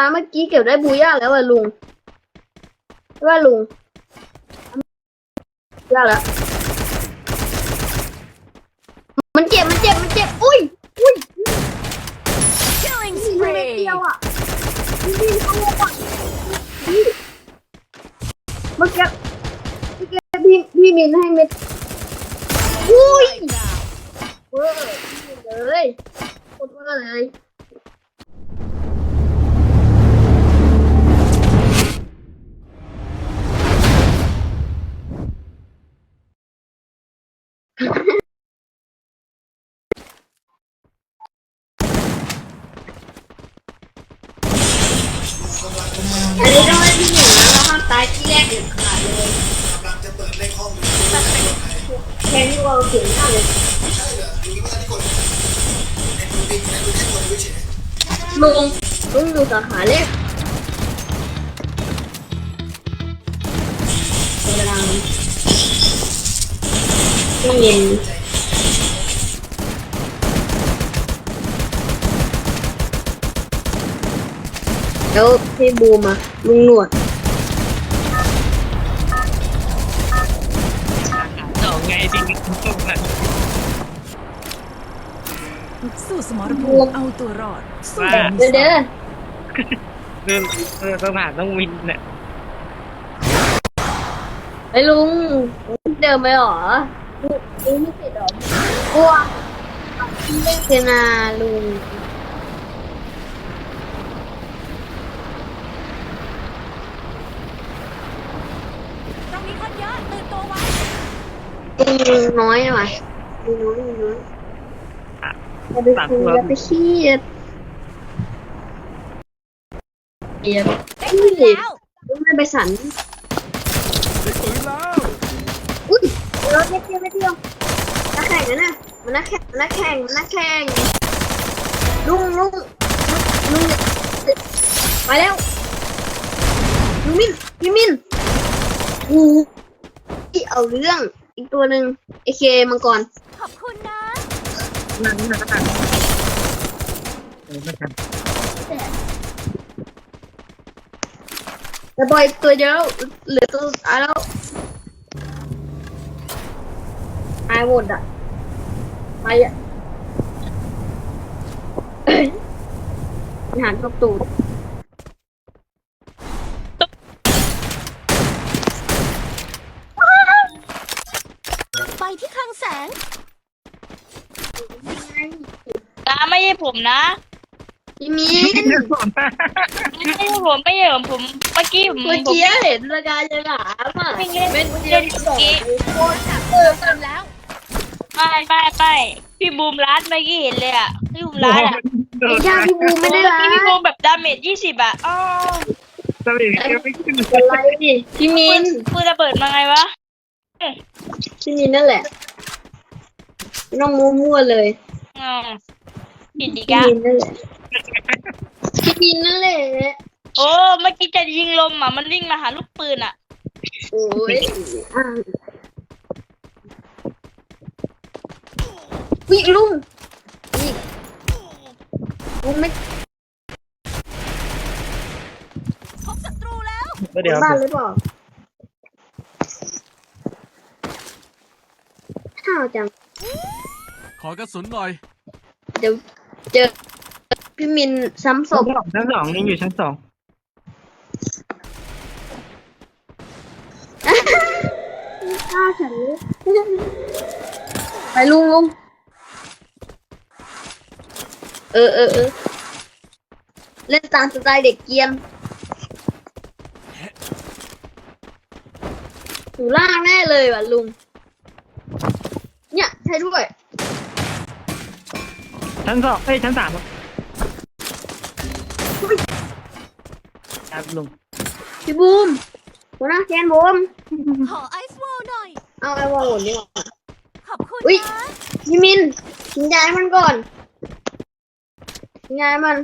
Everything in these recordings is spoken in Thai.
าเมื่อกี้เก็บได้บูย่าแล้วอะลุงใช่ว่าลุงยากแล้ว มันเจ็บ มันเจ็บ มันเจ็บ อุ้ย อุ้ย Killing ยิงไม่ได้เดียว spree. อะยิงเข้าอะนี่เมื่อกี้เมื่อกี้พี่พี่มินให้เม็ด อุ้ยเวอร์เลยโคตรเวอร์เลย ต้องเย็นแล้วพี่บูมอะลุงหนวดสองไงจริงๆตรงนั้นสู้สมรภูมิเอาตัวรอดสู้อย่างมีเดี๋ยวสเดี๋ยวติเรื่องเรื่องต้องผ่านต้องวินเนี่ยไอ้ลุงเดินไปหรอ ลุงไม่ติดหรอกลัวเล่นาลุงตรงนี้คนเยอะตื่นตัวไว้ลุงน้อยหน่อยลุงน้อยลุงน้อยอย่าไปคุยอย่าไปเครียดเอียดได้ปืนแล้วลุงไม่ไปสันได้ปืนแล้วอุ้ยเราเที่ยวไม่เที่ยว แข่งนะน่ะมันนักแข่งมันนักแข่งมันนักแข่งลุงลุงลุงไปแล้วลุงมินพี่มินอู้ที่เอาเรื่องอีกตัวหนึ่งไอเคมังกรขอบคุณนะนั่นนั่นนั่นเออไม่ทันแต่บอยตัวเดียวเหลือตัวสุดท้ายแล้วตายหมดอะ ไปอะอาหารครบตูดไปที่คลังแสงนะไม่ใช่ผมนะพี่มีนเรื่องผมไม่ใช่ผมไม่ใช่ผมผมเมื่อกี้ผมเมื่อผมกี้เห็นระกายจะหลามอะไม่เล่นเป็นเมื่เดียวอที่บอกกี้โคตรเออกันแล้ว ไม่ไม่ไม่พี่บูมรัดเมื่อกี้เห็นเลยอะพี่บูมรัดอะโดนไอ้ย่าพี่บูมไม่ได้เมื่อร้ากี้พี่บูมแบบดาเมจยี่สิบอะอ๋อสวิงยังไม่ขึ้นอะไรดิพี่มีปืนนปืนระเบิดมาไงวะพี่มีนนั่นแหละไม่ต้องมั่วๆเลยอ๋อผิดอีกพี่อะมีนนั่นแหละพี่มีนนั่นแหละโอ้เมื่อกี้จะยิงลมอะมันวิ่งมาหาลูกปืนอะโอ้ยอะ วิลุงนี่ลุงไม่พบศัตรูแล้วเดี๋ยวบ้านหรือเปล่าข้าวจัง ขอกระสุนหน่อย เดี๋ยวเจอพี่มินซ้ำศชั้นพสองชั้นสองนี่อยู่ชั้นสองฆ่าฉันไปลุงลุง เออเออเออเล่นตามสไตล์เด็กเกรียนอยู่ล่างแน่เลยว่ะลุง เนี่ยใช่ด้วย ชั้นสองเอ้ยชั้นสามครับลุงพี่บูมหัวหน้าแกนบูมขอไอซ์วอลหน่อย เอาไอ้วอลหมดดีกว่าขอบคุณอุ๊ยนะ พี่มินทิ้งย้ายมันก่อนทิ้ งย้ายมัน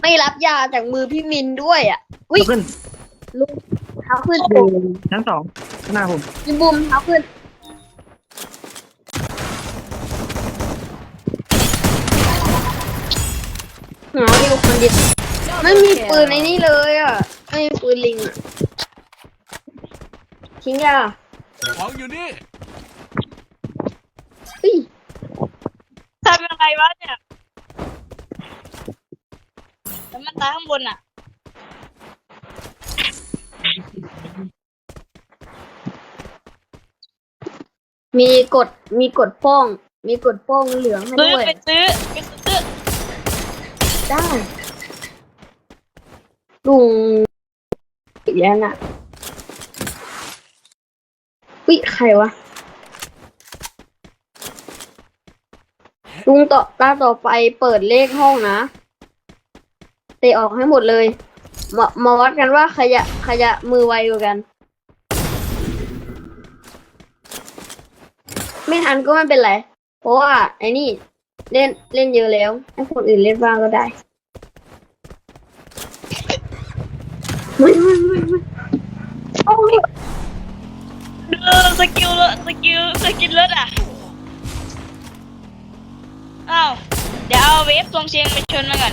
ไม่รับยาจากมือพี่มินด้วยอะอุ้ยขึ้นลุงเท้าขึ้นอยู่ชั้นสองหน้าผมพี่บูมเท้าขึ้นเหงาอยู่คนเดียวไม่มีปืนในนี้เลยอะ ไม่มีปืนลิงอะทิ้งยาของอยู่นี่ เฮ้ย ทำยังไงวะเนี่ยแล้วมันตายข้างบนอะ มีกดมีกดโป้อง มีกดโป้องเหลืองให้ซื้อด้วยไปซื้อไปซื้อได้ลุงอีกแล้วน่ะวิใครวะ ลุงต่อตาต่อไปเปิดเลขห้องนะเตะออกให้หมดเลยมามาวัดกันว่าใครจะใครจะมือไวกว่ากัน ไม่ทันก็ไม่เป็นไร เพราะว่าไอ้นี่ เล่นเล่นเยอะแล้วให้คนอื่นเล่นบ้างก็ได้ไม่ไม่ไม่ไม่โอ้ยดูสกิลเลยสกิลสกิลเลิศอะ อ้าว เดี๋ยวเอาเวฟตรงเชียงไปชนมาก่อน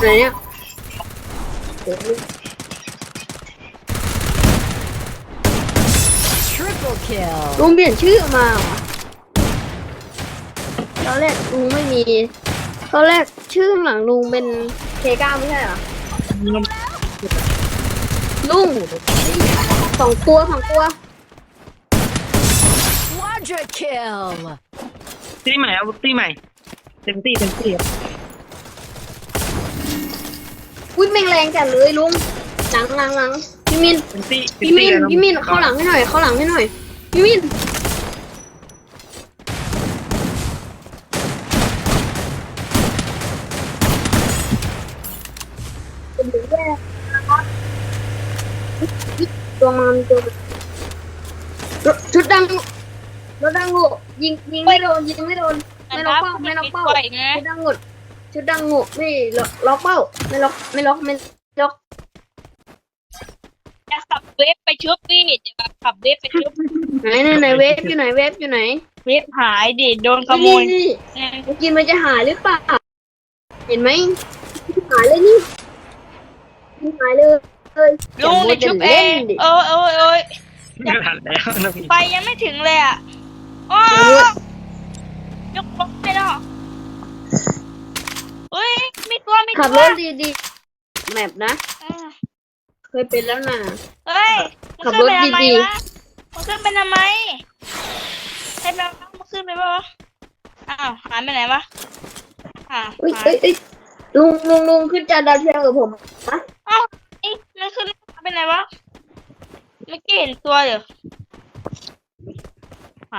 ไหนเนี่ย Triple kill ลุงเปลี่ยนชื่อมาเหรอตอนแรกลุงไม่มี ตอนแรกชื่อข้างหลังลุงเป็นเคก้าไม่ใช่เหรอ ลุงสองตัวสองตัว Quadra kill ตีใหม่เอาตีใหม่เต็มที่เต็มที่ครับอุ้ยแมงแรงจัดเลยลุงหลังหลังหลังพี่มินเต็มที่เต็พี่มินที่แล้วพี่มินเข้าหลังให้หน่อยเข้าหลังให้หน่อยพี่มินเป็นหมูแย่นะครับตัวมันตัวมันรถชุดดัง รถดังโง่ยิงยิงไม่โดนยิงไม่โดนไม่ล็อกเป้าไม่ล็อกเป้าปล่อยนะชุดดังโง่ชุดดังโง่ไม่ล็อกล็อกเป้าไม่ล็อกไม่ล็อกไม่ล็อกจะขับเวฟไปชุบพี่จะขับเวฟไปชุบไหนไหนไหนเวฟอยู่ไหนเวฟอยู่ไหนเวฟหายดิโดนขโมยนี่เนี่ยเมื่อกี้มันจะหายหรือเปล่าเห็นไหมหายเลยนี่หายเลยเลยลุงในชุบเอล่งนดิโอ้ยโอ้ยโอ้ยไม่ทันแล้วนะพี่ไปยังไม่ถึงเลยอะ โอ้ยยกรถไปเนาะเฮ้ยมีตัวมีขับตัรวถดีๆแมปนะ เออเคยเป็นแล้วนะ เฮ้ยขัมันบขึ้รนถไปทำไมดีวะมันขึ้นไปทำไมให้แมวมันขึ้นไปปะวะอ้าวหายไปไหนวะอ้าวอุ้ยหายเอ้ยเอ้ยลุงลุงลุงขึ้นจานดาวเทียมกับผมนะอ้าวเอ๊ะมันขึ้นไปไหนวะเมื่อกี้เห็นตัวเดี๋ยวหายอ่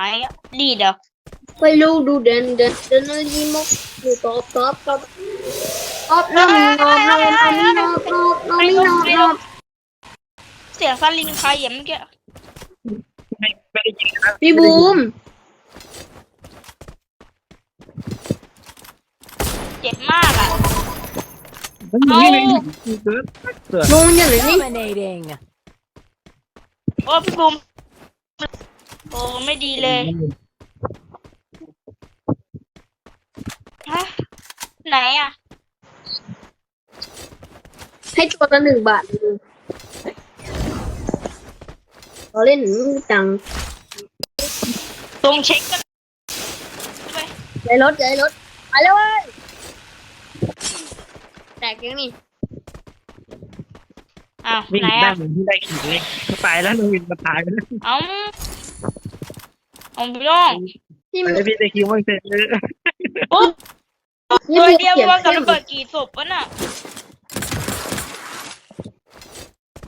ะดีเดี๋ยวไปลูกดูเดินเดินเดินเลยยีมกดูตอบตอบตอบตอบน้องน้องน้องน้องน้องน้องน้องน้องน้องเสียงสลิงใครอย่างเมื่อกี้พี่บูมเจ็บมากอะไม่ยิงไม่ยิงเกิดเกิดลุงมันอยู่ไหนนี่ dominating โอ้พี่บุม โอ้ไม่ดีเลยฮะไหนอะ ให้ตัวละหนึ่งบาทลุงเราเล่นจังตรงเช็คกันไปใจรถใจรถไปเลยเว้ยแตกยังนี่อ้าววิ่งไหนได้อะเหมือนที่ได้ขี่เลยตายแล้วน้องวินมาตายไปแล้วเอ้า เอาพี่น้องที่ไปมันแล้วพี่ได้คิวไม่เสร็จเลยโอ้นี่ตัวมันเดียวเขียนวางกับเข้ระมเบิดกี่ศพวะน่ะ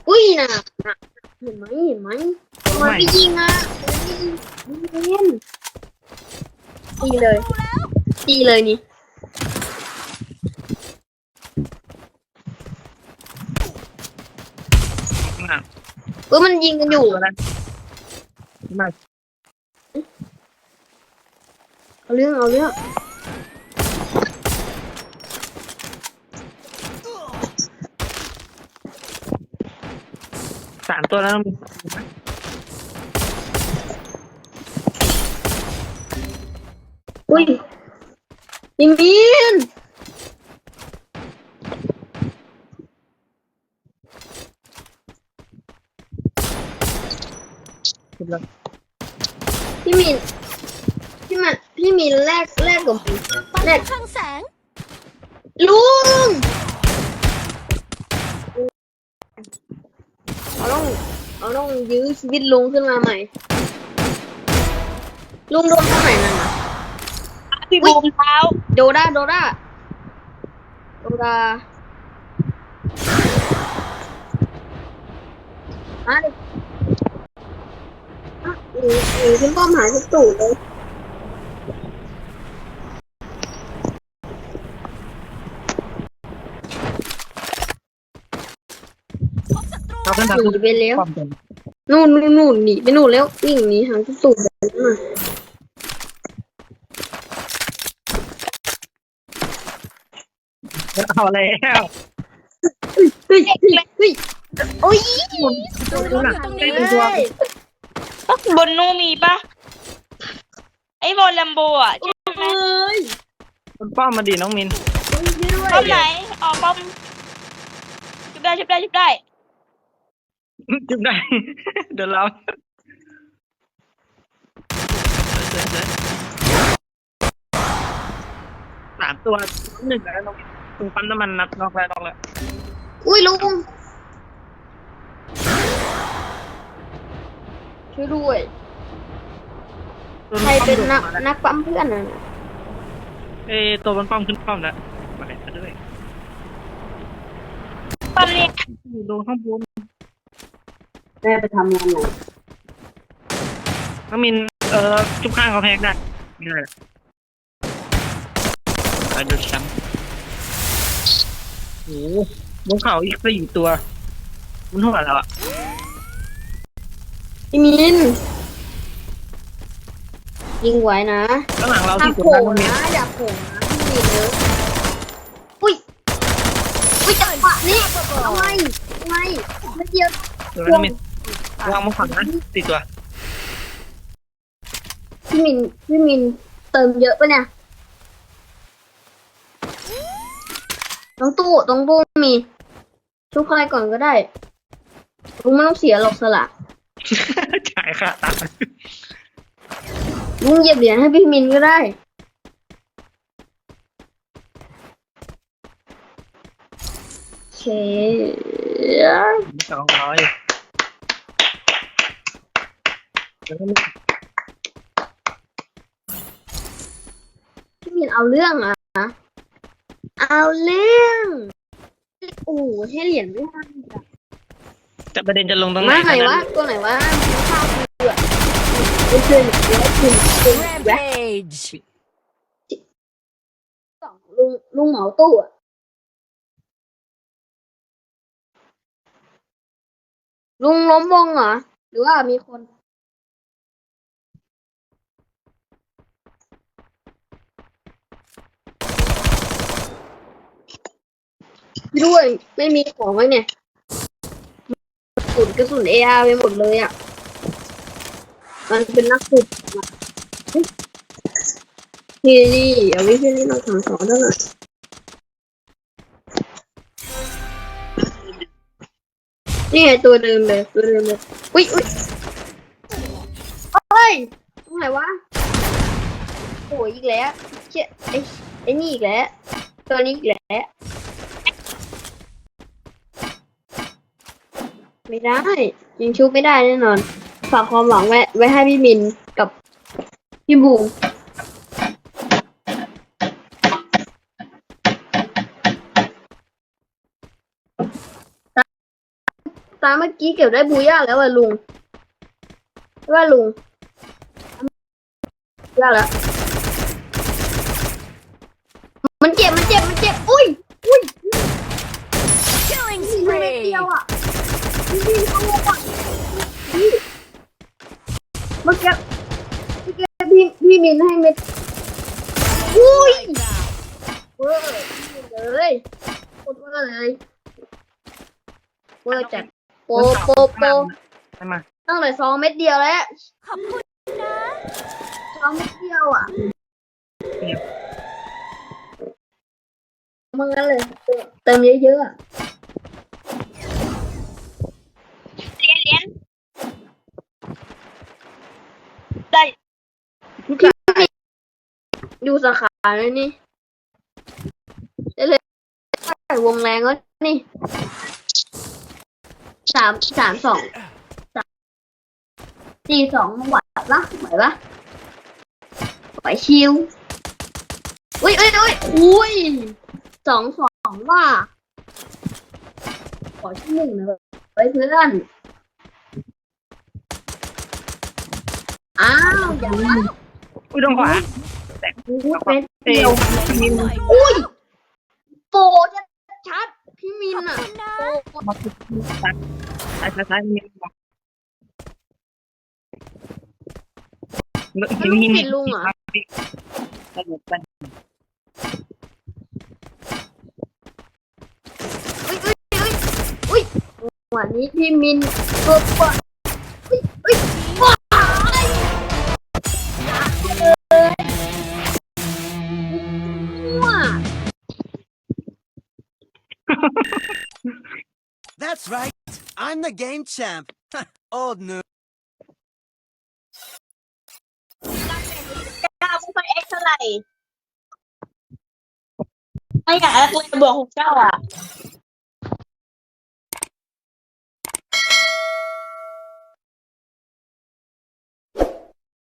อุ้ยน่ะน่ะเห็นไหมเห็นไหมมันไม่ยิงอะมันไม่ยิงมันเล่นตีเลยตีเลยนี่มาเออมันยิงกันอยู่ตัวนั้นมา เอาเรื่องเอาเรื่องสามตัวแล้วน้องวินอุ้ยพี่มินชุบแล้วพี่มินพี่มัน พี่มินแลกแลกกับแลกข้างแสง ลุงเราต้องเราต้องยื้อชีวิตลุงขึ้นมาใหม่ ลุงโดนเท่าไหร่นั่นนะพี่บูมเท้าโดด้าโดด้าโดด้ามาดิอะหนีหนีขึ้นป้อมหาทุกตู่เลย เราเพิ่งหทำนีไปแล้วความเป็นนู่นนู่นนู่นหนีไปนู่นแล้ววิ่งหนีหาทุกตู่แบบนั้นมาเอาแล้วเฮ้ยเฮ้ยเฮ้ยโอ้ยตัวนู้นน่ะตรงได้นี้เป็นตัวบนนู้นมีปะไอ้บอลลัมโบอะใช่ไหมเฮ้ยมันป้อมมาดีน้องมินป้อมไหนอ๋อป้อมชุบได้ชุบได้ชุบได้ จุดได้ เดี๋ยวเราสามตัวหนึ่งแล้วน้องมินตรงปั๊มน้ำมันนัดนอกแล้วนอกแล้วอุ้ยลุงช่วยด้วย ใครเป็นนักนักปั๊มเพื่อนน่ะนะเอ้ตัวบนป้อมขึ้นป้อมแล้วมาเลยมาด้วยป้อมนี้ อยู่ตรงข้างบนแม่ไปทำงานไหนน้องมิน เออจุบข้างเขาแพงได้ไม่ได้ไปดูแชมป์โอ้โหบนเขาอีกสี่ตัวมันหัวเราอะพี่มิน ยิงไว้นะข้างหลังเราห้ามที่โผตัวล่น้องมิน นะอย่าโผล่นะพี่มินเนอะอุ้ยอุ้ยจังหวะนี้ทำไมทำไมไม่เดียวเดี๋ยวน้องมิน วางมาฝั่งนะสี่ตัวพี่มินพี่มินเติมเยอะปะเนี่ยตรงตู้ตรงตู้มีชุบใครก่อนก็ได้ลุงไม่ต้องเสียหรอกสละจ่ายค่าตังค์ลุงเหยียบเหรียญให้พี่มินก็ได้โอเคสองร้อยแล้วก็มี พี่มินเอาเรื่องอะเอาเรื่องโอ้โหให้เหรียญไม่ทันจ้ะแต่ประเด็นจะลงตรงไหนมาไหนเท่าวะนั้นตัวไหนวะข้าวเผือกไม่เชื่อแล้วคุณคุณแรมแวะเพจสองลุงลุงเหมาตู้อะลุงล้มวงเหรอ หรือว่ามีคน ด้วยไม่มีของไว้เนี่ยกระสุนกระสุนเออาไปหมดเลยอะ มันเป็นนักขุดอะนี่นี่เอาไว้ที่นี่เราถังสองเท่าไหร่นี่ไงตัวเดิมเลยตัวเดิมเลย อุ้ยอุ้ยเฮ้ยตรงไหนวะโอ้ยอีกแล้วเชี่ยไอ้ไอ้นี่อีกแล้ว ตัวนี้อีกแล้ว ไม่ได้ยิงชุบไม่ได้แน่นอน ฝากความหวังไว้ไว้ให้พี่มินกับพี่บูตาตาเมื่อกี้เก็บได้บูย่าแล้วอะลุงว่าลุงย่าแล้ว พี่เข้ามาก่อนพี่เมื่อกี้เมื่อกี้พี่พี่มินให้เม็ดอุ้ยเวอร์เลยโคตรเวอร์เลยเวอร์จัดโปโปโปใช่ไหมตั้งแต่สองเม็ดเดียวแล้วขอบคุณนะสองเม็ดเดียวอะมึงกันเลย เติมเยอะๆอะ ดูสาขาเลยนี่เลยใส่วงแรงก็นี่สามสามสองสี่สองไหวปะไหวปะไหวชิวอุ้ยอุ้ยอุ้ยอุ้ยสองสองว่ะขอที่หนึ่งนะไว้เพื่อนอ้าว อย่าว่าอุ้ยตรงขวา พูดเป็นเตะเดียวมินอุ้ยโปชัดชัดๆพี่มินอะโปมาคุยซ้ายซ้ายซ้ายมินบอกแล้วลุงปิดลุงเหรอสนุกไปอุ้ยอุ้ยอุ้ยอุ้ยวันนี้พี่มินตัวปะ That's right. I'm the game champ. Old news. เก้าไม่ค่อยเ